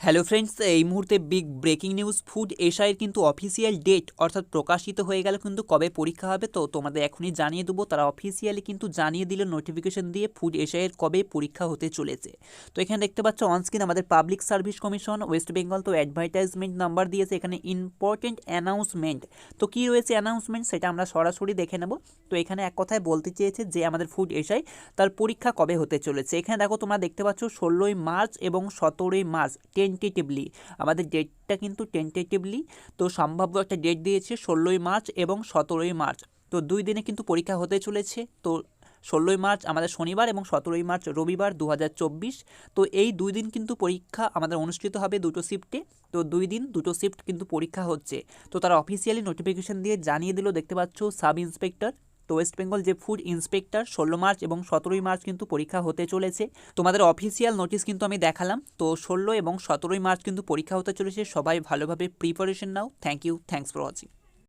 Hello friends এই মুহূর্তে big breaking news food এশাইয়ের কিন্তু অফিসিয়াল ডেট অর্থাৎ প্রকাশিত হয়ে গেল কিন্তু কবে পরীক্ষা হবে, তো তোমাদের এখনই জানিয়ে দেবো, তারা অফিসিয়ালি কিন্তু জানিয়ে দিল নোটিফিকেশন দিয়ে ফুড এশাইয়ের কবে পরীক্ষা হতে চলেছে। তো এখানে দেখতে পাচ্ছ অনস্ক্রিন আমাদের public service commission West Bengal তো অ্যাডভার্টাইজমেন্ট নাম্বার দিয়েছে, এখানে ইম্পর্টেন্ট অ্যানাউন্সমেন্ট তো কী রয়েছে অ্যানাউন্সমেন্ট সেটা আমরা সরাসরি দেখে নেব। তো এখানে এক কথায় বলতে চেয়েছে যে আমাদের ফুড এশাই তার পরীক্ষা কবে হতে চলেছে। এখানে দেখো তোমরা দেখতে পাচ্ছ, ষোলোই মার্চ এবং সতেরোই মার্চ টেন্টেটিভলি আমাদের ডেটটা কিন্তু টেন্টেটিভলি তো সম্ভাব্য একটা ডেট দিয়েছে ষোলোই মার্চ এবং সতেরোই মার্চ। তো দুই দিনে কিন্তু পরীক্ষা হতে চলেছে, তো ষোলোই মার্চ আমাদের শনিবার এবং সতেরোই মার্চ রবিবার দু হাজার চব্বিশ। তো এই দুই দিন কিন্তু পরীক্ষা আমাদের অনুষ্ঠিত হবে দুটো শিফটে তো দুই দিন দুটো শিফট কিন্তু পরীক্ষা হচ্ছে। তো তারা অফিসিয়ালি নোটিফিকেশন দিয়ে জানিয়ে দিল, দেখতে পাচ্ছ সাব ইন্সপেক্টর তো ওয়েস্ট বেঙ্গল যে ফুড ইন্সপেক্টর ষোলো মার্চ এবং সতেরোই মার্চ কিন্তু পরীক্ষা হতে চলেছে। তোমাদের অফিসিয়াল নোটিস কিন্তু আমি দেখালাম। তো ষোলো এবং সতেরোই মার্চ কিন্তু পরীক্ষা হতে চলেছে। সবাই ভালোভাবে preparation now. Thank you thanks for watching